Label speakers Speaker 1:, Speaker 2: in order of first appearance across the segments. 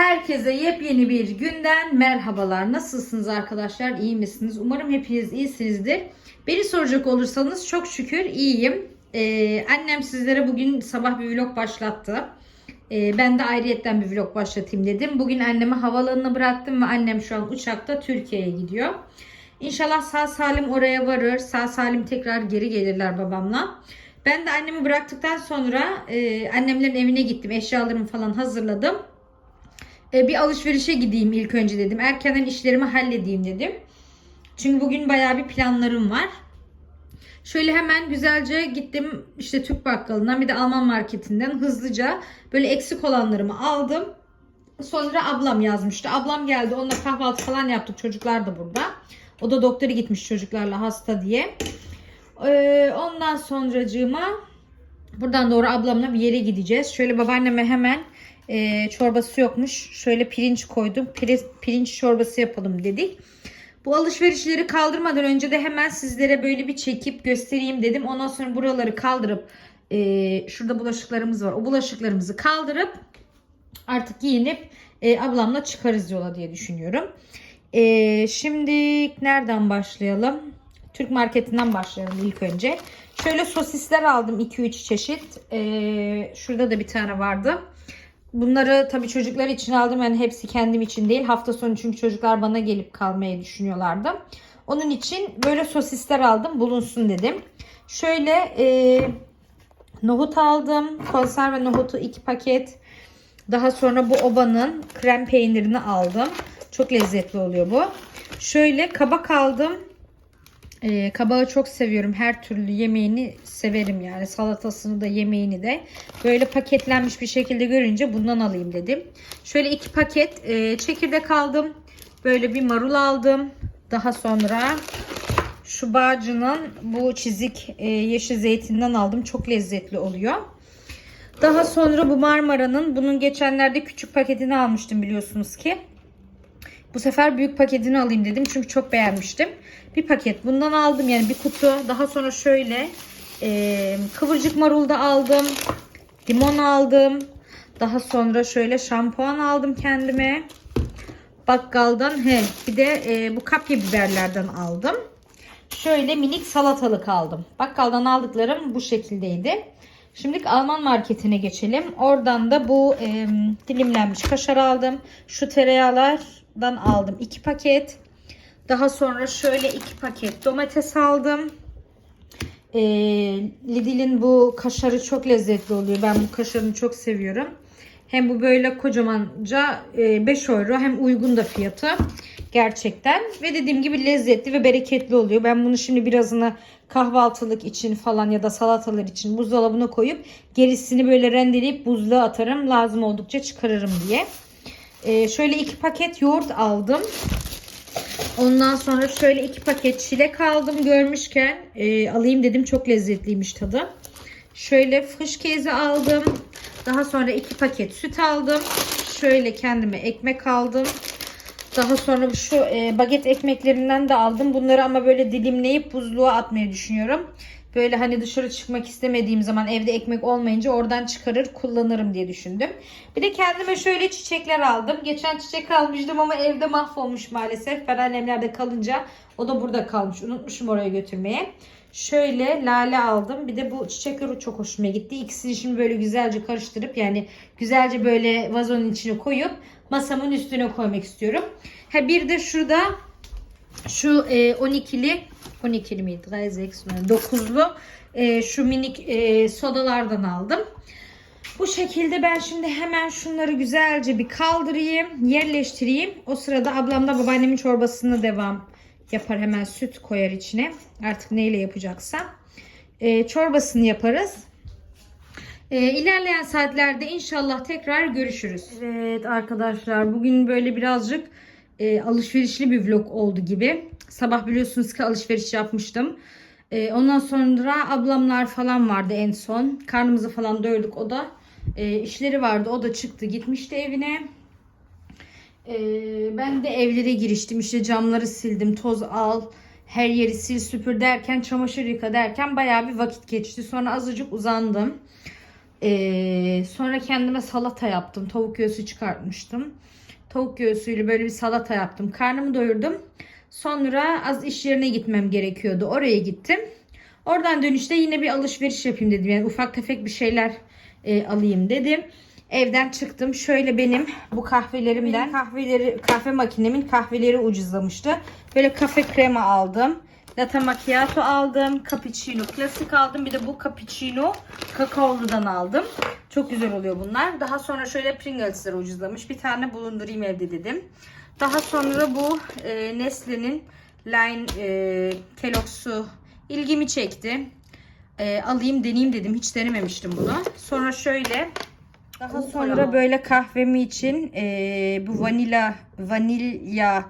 Speaker 1: Herkese yepyeni bir günden merhabalar. Nasılsınız arkadaşlar? İyi misiniz? Umarım hepiniz iyisinizdir. Beni soracak olursanız çok şükür iyiyim. Ee, annem sizlere bugün sabah bir vlog başlattı. Ee, ben de ayrıyetten bir vlog başlatayım dedim. Bugün annemi havalanına bıraktım ve annem şu an uçakta Türkiye'ye gidiyor. İnşallah sağ salim oraya varır. Sağ salim tekrar geri gelirler babamla. Ben de annemi bıraktıktan sonra e, annemlerin evine gittim. Eşyalarımı falan hazırladım. E, bir alışverişe gideyim ilk önce dedim. Erkenden işlerimi halledeyim dedim. Çünkü bugün bayağı bir planlarım var. Şöyle hemen güzelce gittim işte Türk bakkalından bir de Alman marketinden hızlıca böyle eksik olanlarımı aldım. Sonra ablam yazmıştı. Ablam geldi onunla kahvaltı falan yaptık. Çocuklar da burada. O da doktora gitmiş çocuklarla hasta diye. Ee, ondan sonracığıma buradan doğru ablamla bir yere gideceğiz. Şöyle babaanneme hemen e, çorbası yokmuş. Şöyle pirinç koydum. Pire- pirinç çorbası yapalım dedik. Bu alışverişleri kaldırmadan önce de hemen sizlere böyle bir çekip göstereyim dedim. Ondan sonra buraları kaldırıp e, şurada bulaşıklarımız var. O bulaşıklarımızı kaldırıp artık giyinip e, ablamla çıkarız yola diye düşünüyorum. E, şimdi nereden başlayalım? Türk marketinden başlayalım ilk önce. Şöyle sosisler aldım 2-3 çeşit. E, şurada da bir tane vardı. Bunları tabii çocuklar için aldım. Yani hepsi kendim için değil. Hafta sonu çünkü çocuklar bana gelip kalmayı düşünüyorlardı. Onun için böyle sosisler aldım. Bulunsun dedim. Şöyle e, nohut aldım. Konserve nohutu 2 paket. Daha sonra bu obanın krem peynirini aldım. Çok lezzetli oluyor bu. Şöyle kabak aldım. Ee, kabağı çok seviyorum. Her türlü yemeğini severim yani. Salatasını da yemeğini de. Böyle paketlenmiş bir şekilde görünce bundan alayım dedim. Şöyle iki paket e, çekirdek aldım. Böyle bir marul aldım. Daha sonra şu bağcının bu çizik e, yeşil zeytinden aldım. Çok lezzetli oluyor. Daha sonra bu Marmara'nın bunun geçenlerde küçük paketini almıştım biliyorsunuz ki. Bu sefer büyük paketini alayım dedim çünkü çok beğenmiştim. Bir paket bundan aldım yani bir kutu. Daha sonra şöyle e, kıvırcık marul da aldım. Limon aldım. Daha sonra şöyle şampuan aldım kendime. Bakkaldan he bir de e, bu kapya biberlerden aldım. Şöyle minik salatalık aldım. Bakkaldan aldıklarım bu şekildeydi. Şimdi Alman marketine geçelim. Oradan da bu e, dilimlenmiş kaşar aldım. Şu tereyağlardan aldım 2 paket. Daha sonra şöyle 2 paket domates aldım. E, Lidl'in bu kaşarı çok lezzetli oluyor. Ben bu kaşarını çok seviyorum. Hem bu böyle kocamanca e, 5 euro hem uygun da fiyatı. Gerçekten. Ve dediğim gibi lezzetli ve bereketli oluyor. Ben bunu şimdi birazını kahvaltılık için falan ya da salatalar için buzdolabına koyup gerisini böyle rendeleyip buzluğa atarım. Lazım oldukça çıkarırım diye. E, şöyle iki paket yoğurt aldım. Ondan sonra şöyle iki paket çilek aldım görmüşken e, alayım dedim çok lezzetliymiş tadı. Şöyle fış kezi aldım. Daha sonra iki paket süt aldım. Şöyle kendime ekmek aldım. Daha sonra şu e, baget ekmeklerinden de aldım. Bunları ama böyle dilimleyip buzluğa atmayı düşünüyorum. Böyle hani dışarı çıkmak istemediğim zaman evde ekmek olmayınca oradan çıkarır kullanırım diye düşündüm. Bir de kendime şöyle çiçekler aldım. Geçen çiçek almıştım ama evde mahvolmuş maalesef. Ben annemlerde kalınca o da burada kalmış. Unutmuşum oraya götürmeye. Şöyle lale aldım. Bir de bu çiçekler çok hoşuma gitti. İkisini şimdi böyle güzelce karıştırıp yani güzelce böyle vazonun içine koyup masamın üstüne koymak istiyorum. Ha bir de şurada şu e, 12'li 12'li miydi? 9'lu e, şu minik e, sodalardan aldım. Bu şekilde ben şimdi hemen şunları güzelce bir kaldırayım, yerleştireyim. O sırada ablam da babaannemin çorbasını devam yapar. Hemen süt koyar içine. Artık neyle yapacaksa. E, çorbasını yaparız. E, ilerleyen saatlerde inşallah tekrar görüşürüz. Evet arkadaşlar bugün böyle birazcık e, alışverişli bir vlog oldu gibi. Sabah biliyorsunuz ki alışveriş yapmıştım. E, ondan sonra ablamlar falan vardı en son. Karnımızı falan doyurduk. O da e, işleri vardı. O da çıktı gitmişti evine. E, ben de evlere giriştim. İşte camları sildim. Toz al. Her yeri sil süpür derken çamaşır yıka derken bayağı bir vakit geçti. Sonra azıcık uzandım. Ee, sonra kendime salata yaptım. Tavuk göğsü çıkartmıştım. Tavuk göğsüyle böyle bir salata yaptım. Karnımı doyurdum. Sonra az iş yerine gitmem gerekiyordu. Oraya gittim. Oradan dönüşte yine bir alışveriş yapayım dedim. Yani ufak tefek bir şeyler e, alayım dedim. Evden çıktım. Şöyle benim bu kahvelerimden kahveleri kahve makinemin kahveleri ucuzlamıştı. Böyle kafe krema aldım. Latte macchiato aldım. Cappuccino klasik aldım. Bir de bu cappuccino kakaoludan aldım. Çok güzel oluyor bunlar. Daha sonra şöyle Pringles'ler ucuzlamış. Bir tane bulundurayım evde dedim. Daha sonra bu e, Nestle'nin Line e, Kellogg'su ilgimi çekti. E, alayım deneyeyim dedim. Hiç denememiştim bunu. Sonra şöyle daha sonra böyle kahvemi için e, bu vanila vanilya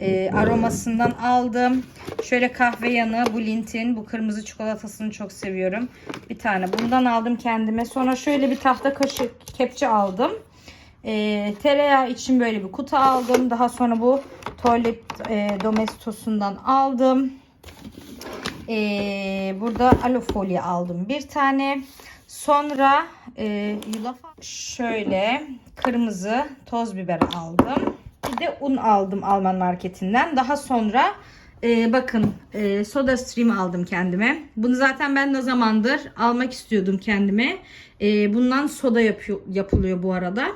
Speaker 1: e, aromasından aldım. Şöyle kahve yanı bu Lint'in bu kırmızı çikolatasını çok seviyorum. Bir tane bundan aldım kendime. Sonra şöyle bir tahta kaşık kepçe aldım. E, tereyağı için böyle bir kutu aldım. Daha sonra bu tuvalet e, domestosundan aldım. E, burada alofolya aldım bir tane. Sonra e, şöyle kırmızı toz biber aldım. Bir de un aldım Alman marketinden. Daha sonra e, bakın e, soda stream aldım kendime. Bunu zaten ben ne zamandır almak istiyordum kendime. E, bundan soda yapıyor, yapılıyor bu arada.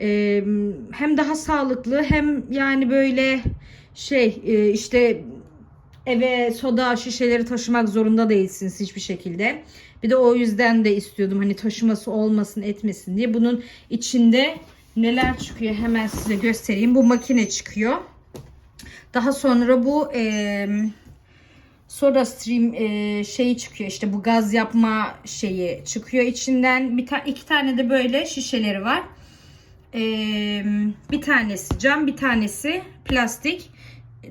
Speaker 1: E, hem daha sağlıklı hem yani böyle şey e, işte eve soda şişeleri taşımak zorunda değilsiniz hiçbir şekilde. Bir de o yüzden de istiyordum hani taşıması olmasın etmesin diye. Bunun içinde neler çıkıyor hemen size göstereyim. Bu makine çıkıyor. Daha sonra bu e, Soda Stream e, şeyi çıkıyor işte bu gaz yapma şeyi çıkıyor içinden. Bir ta iki tane de böyle şişeleri var. E, bir tanesi cam bir tanesi plastik.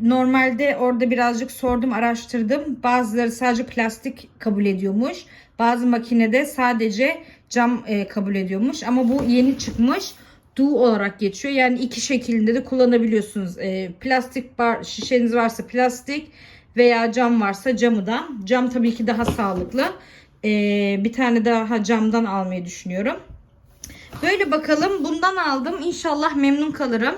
Speaker 1: Normalde orada birazcık sordum, araştırdım. Bazıları sadece plastik kabul ediyormuş. Bazı makinede sadece cam e, kabul ediyormuş. Ama bu yeni çıkmış. Du olarak geçiyor. Yani iki şekilde de kullanabiliyorsunuz. E, plastik bar, şişeniz varsa plastik veya cam varsa camıdan. Cam tabii ki daha sağlıklı. E, bir tane daha camdan almayı düşünüyorum. Böyle bakalım. Bundan aldım. İnşallah memnun kalırım.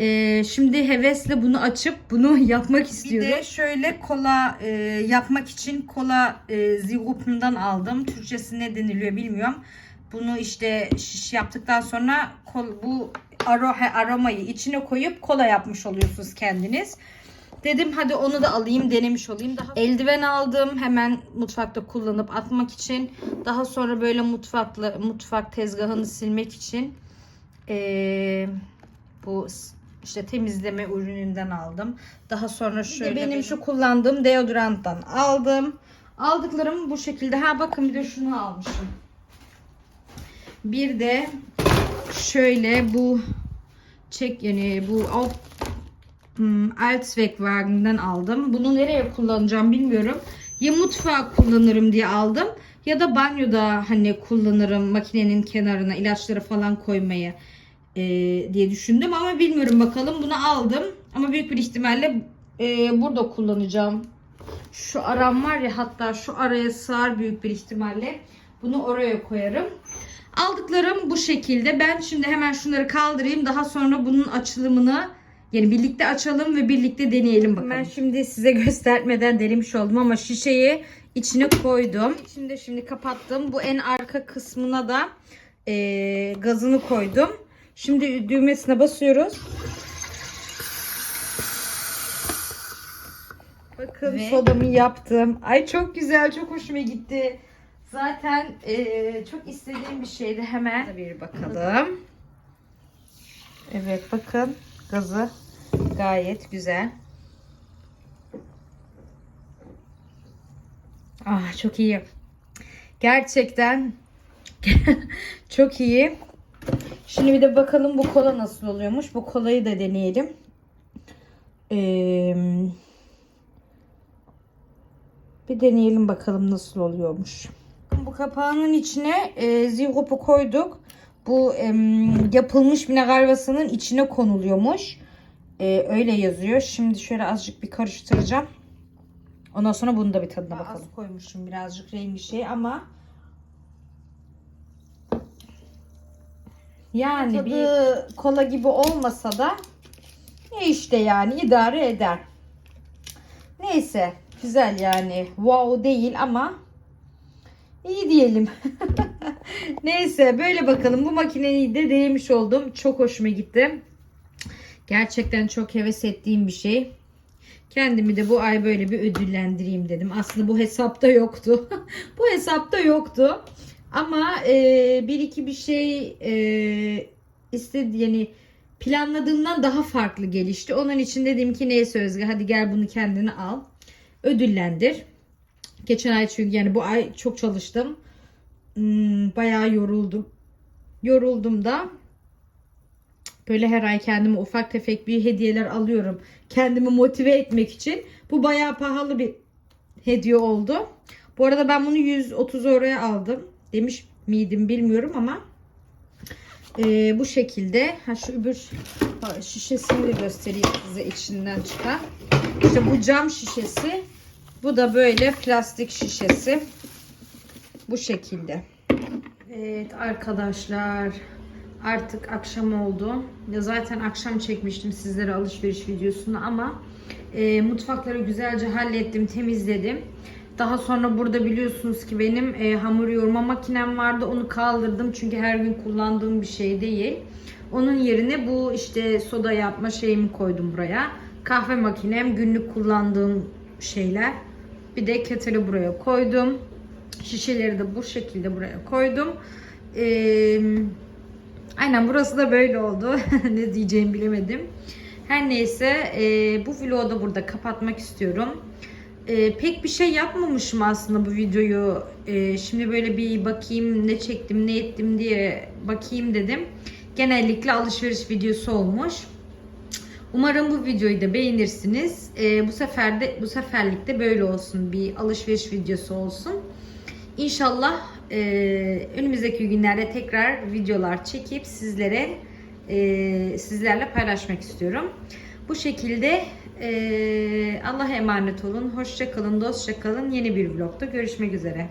Speaker 1: Ee, şimdi hevesle bunu açıp bunu yapmak istiyorum. Bir de şöyle kola e, yapmak için kola e, zirupundan aldım. Türkçesi ne deniliyor bilmiyorum. Bunu işte şiş yaptıktan sonra kol, bu aro, he, aromayı içine koyup kola yapmış oluyorsunuz kendiniz. Dedim hadi onu da alayım denemiş olayım. Daha eldiven aldım hemen mutfakta kullanıp atmak için. Daha sonra böyle mutfakla mutfak tezgahını silmek için. Ee, bu işte temizleme ürününden aldım. Daha sonra şöyle benim, şu kullandığım deodoranttan aldım. Aldıklarım bu şekilde. Ha bakın bir de şunu almışım. Bir de şöyle bu çek yani bu alt hmm, Altswegwagen'den aldım. Bunu nereye kullanacağım bilmiyorum. Ya mutfağa kullanırım diye aldım ya da banyoda hani kullanırım makinenin kenarına ilaçları falan koymayı e, diye düşündüm ama bilmiyorum bakalım. Bunu aldım ama büyük bir ihtimalle e, burada kullanacağım. Şu aram var ya hatta şu araya sığar büyük bir ihtimalle. Bunu oraya koyarım. Aldıklarım bu şekilde. Ben şimdi hemen şunları kaldırayım. Daha sonra bunun açılımını yani birlikte açalım ve birlikte deneyelim bakalım. Ben şimdi size göstermeden denemiş oldum ama şişeyi içine koydum. Şimdi şimdi kapattım. Bu en arka kısmına da e, gazını koydum. Şimdi düğmesine basıyoruz. Bakın Ve... sodamı yaptım. Ay çok güzel, çok hoşuma gitti. Zaten e, çok istediğim bir şeydi. Hemen bir bakalım. Evet bakın gazı gayet güzel. Ah çok iyi. Gerçekten çok iyi. Şimdi bir de bakalım bu kola nasıl oluyormuş. Bu kolayı da deneyelim. Ee, bir deneyelim bakalım nasıl oluyormuş. Bu kapağının içine e, ziropu koyduk. Bu e, yapılmış mineralvasının içine konuluyormuş. E, öyle yazıyor. Şimdi şöyle azıcık bir karıştıracağım. Ondan sonra bunu da bir tadına bakalım. Az koymuşum birazcık rengi şey ama Yani tadı kola gibi olmasa da ne işte yani idare eder. Neyse güzel yani wow değil ama iyi diyelim. Neyse böyle bakalım bu makineyi de denemiş oldum. Çok hoşuma gitti. Gerçekten çok heves ettiğim bir şey. Kendimi de bu ay böyle bir ödüllendireyim dedim. Aslında bu hesapta yoktu. bu hesapta yoktu. Ama e, bir iki bir şey e, istedi yani planladığımdan daha farklı gelişti. Onun için dedim ki neyse Özge hadi gel bunu kendine al. Ödüllendir. Geçen ay çünkü yani bu ay çok çalıştım. Hmm, bayağı yoruldum. Yoruldum da böyle her ay kendime ufak tefek bir hediyeler alıyorum. Kendimi motive etmek için. Bu bayağı pahalı bir hediye oldu. Bu arada ben bunu 130 euroya aldım. Demiş miydim bilmiyorum ama e, bu şekilde. Ha şu öbür şişesini de göstereyim size içinden çıkan. İşte bu cam şişesi. Bu da böyle plastik şişesi. Bu şekilde. Evet arkadaşlar artık akşam oldu. Ya zaten akşam çekmiştim sizlere alışveriş videosunu ama e, mutfakları güzelce hallettim, temizledim. Daha sonra burada biliyorsunuz ki benim e, hamur yoğurma makinem vardı. Onu kaldırdım çünkü her gün kullandığım bir şey değil. Onun yerine bu işte soda yapma şeyimi koydum buraya. Kahve makinem, günlük kullandığım şeyler. Bir de kettle buraya koydum. Şişeleri de bu şekilde buraya koydum. Ee, aynen burası da böyle oldu. ne diyeceğimi bilemedim. Her neyse e, bu vlogu da burada kapatmak istiyorum. E, pek bir şey yapmamışım aslında bu videoyu. E, şimdi böyle bir bakayım ne çektim ne ettim diye bakayım dedim. Genellikle alışveriş videosu olmuş. Umarım bu videoyu da beğenirsiniz. E, bu sefer de bu seferlik de böyle olsun bir alışveriş videosu olsun. İnşallah e, önümüzdeki günlerde tekrar videolar çekip sizlere e, sizlerle paylaşmak istiyorum. Bu şekilde Allah'a emanet olun. Hoşça kalın, dostça kalın. Yeni bir vlogda görüşmek üzere.